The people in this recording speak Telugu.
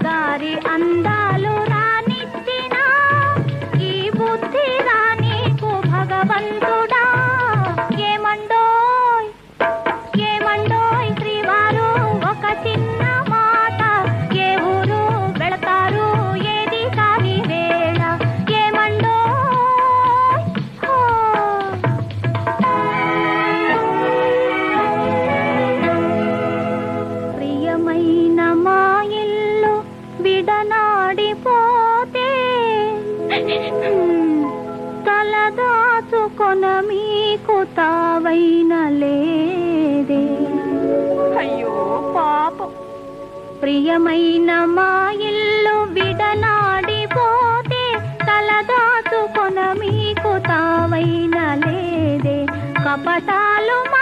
ದಾರಿ తలదాచుకొన మీకు తావైన లేదే. అయ్యో పాపం. ప్రియమైన మా ఇల్లు విడనాడిపోతే తలదాచుకొన మీకు తావైన లేదే. కపటాలు మా